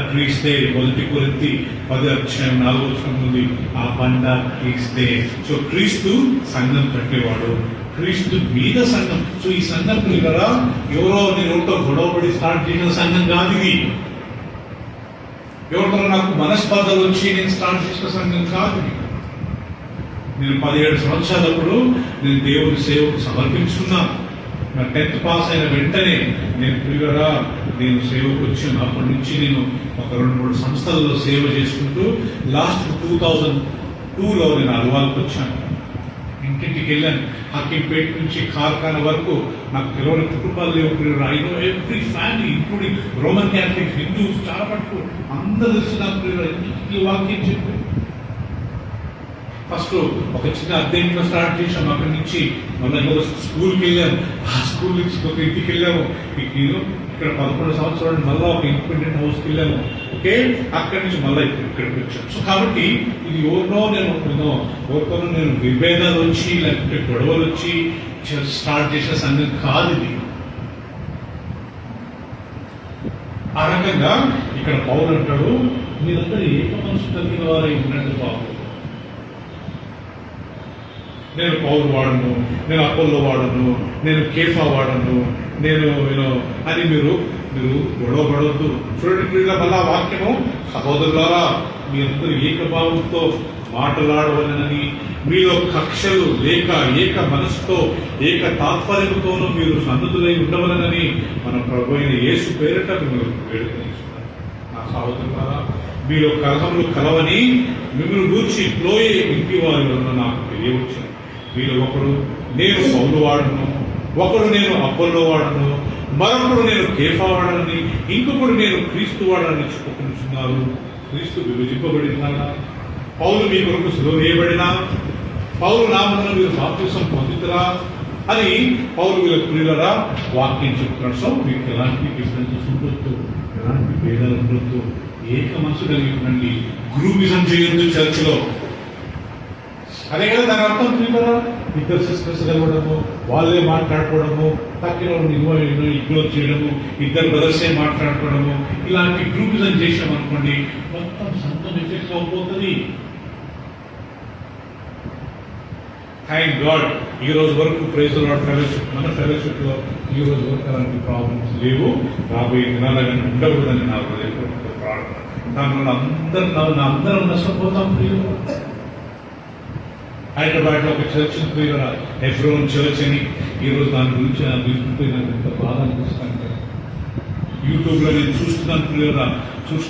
క్రీస్తే మొదటి కొరింతి పది అధ్యాయం నాలుగు ఉంది ఆ పంట క్రీస్తే. సో క్రీస్తు సంఘం కట్టేవాడు. క్రీస్తు మీద సంఘం. సో ఈ సంఘం కదా ఎవరో నేను ఒకటో గొడవపడి స్టార్ట్ చేసిన సంఘం కాదు ఇది. ఎవరితో నాకు మనస్పర్ధలు వచ్చి నేను స్టార్ట్ చేసిన సంఘం కాదు నేను పదిహేడు సంవత్సరాలప్పుడు నేను దేవుని సేవకు సమర్పించుకున్నా. నా టెన్త్ పాస్ అయిన వెంటనే నేను ప్రియులరా నేను సేవకు వచ్చాను. అప్పటి నుంచి నేను ఒక రెండు మూడు సంస్థల్లో సేవ చేసుకుంటూ లాస్ట్ టూ థౌజండ్ టూలో నేను అలవాల్కి వచ్చాను. ఇంటింటికి వెళ్ళాను హకీంపేట నుంచి కార్ఖాన వరకు నాకు పిలవని కుటుంబాలు లేవు. ప్రియులరా I know every family including Roman Catholic Hindus చాలా మటుకు అందరూ తెలుసు నాకు ప్రియులరా ఇంటికి వాక్యం చెప్పారు. ఫస్ట్ ఒక చిన్న అద్దెంట్లో స్టార్ట్ చేసాం అక్కడి నుంచి మళ్ళీ స్కూల్కి వెళ్ళాము. ఆ స్కూల్ నుంచి ఒక ఇంటికి వెళ్ళాము. నేను ఇక్కడ పదకొండు సంవత్సరాలు మళ్ళీ ఒక ఇండిపెండెంట్ హౌస్కి వెళ్ళాము. ఓకే? అక్కడి నుంచి మళ్ళీ ఇక్కడ ఇక్కడికి వచ్చాం. సో కాబట్టి ఇది ఎవరినో నేను ఏదో ఎవరితోనో నేను విభేదాలు వచ్చి లేకపోతే గొడవలు వచ్చి స్టార్ట్ చేసిన సంగతి కాదు ఇది. ఆ రకంగా ఇక్కడ పౌరు అంటాడు మీరందరూ ఏక మనసు కలిగిన వారై ఉన్నట్టు బాబు. నేను పౌరు వాడను నేను అపోల్లో వాడను నేను కేఫా వాడను నేను నేను అని మీరు మీరు గొడవ పడవద్దు చూడండి ప్రియుల మళ్ళా వాక్యము. సహోదరులారా మీరందరూ ఏకభావంతో మాట్లాడవలనని మీలో కక్షలు లేక ఏక మనసుతో ఏక తాత్పర్యంతోనూ మీరు సన్నద్ధులై ఉండవలనని మన ప్రభు అయిన యేసు పేరిట మిమ్మల్ని వేడుకనిస్తున్నాను నా సహోదరులారా మీలో కలహములు కలవని మిమ్మల్ని గూర్చి ప్లోయే ఇంటి వారి వలన నాకు తెలియవచ్చును. వీళ్ళు ఒకడు నేను పౌలు వాడను ఒకడు నేను అప్పల్లో వాడను మరొకడు నేను కేఫా వాడని ఇంకొకడు నేను క్రీస్తు వాడని చెప్పుకుంటున్నారు. క్రీస్తు విభజింపబడినాడా? పౌలు మీ కొరకు సులువు వేయబడినా? పౌరు నామన మీరు బాప్తిసం పొందుతురా? అని పౌరు వీళ్ళ ప్రియులరా వాక్యం చెప్తున్నాడు. సో మీకు ఎలాంటి డిఫరెన్సెస్ ఉండొద్దు? ఎలాంటి భేదాలు ఉండొద్దు? ఏక మనసు కలిగి ఉండండి గ్రూపిజం చేయొద్దు చర్చిలో. అదే కదా దాని అర్థం ప్రియులరా ఇద్దరు సిస్టర్స్ కలవడము వాళ్ళే మాట్లాడుకోవడము తక్కిన వాళ్ళని ఇగ్నోర్ చేయడము ఇద్దరు బ్రదర్సే మాట్లాడుకోవడము ఇలాంటి గ్రూపిజం చేసాం అనుకోండి మొత్తం సొంతం ఎఫెక్ట్ అయిపోతుంది థ్యాంక్ గాడ్ ఈ రోజు వరకు ప్రైజ్ ఫెలోషిప్ మన ఫెలోషిప్లో ఈ రోజు వరకు అలాంటి ప్రాబ్లమ్స్ లేవు. రాబోయే దినాలని ఉండకూడదని నాకు హృదయపూర్వక ప్రార్థన. దానివల్ల అందరం నా అందరం నష్టపోతాం ప్రియులు హైదరాబాద్లో ఒక చర్చ్ ప్రియుల ఎఫ్రోన్ చర్చ్ అని ఈరోజు దాని గురించి నాకు వింటుంటే నాకు ఎంత బాధ అనిపిస్తుంది యూట్యూబ్లో నేను చూస్తున్నాను ప్రియుల చూస్తున్నాను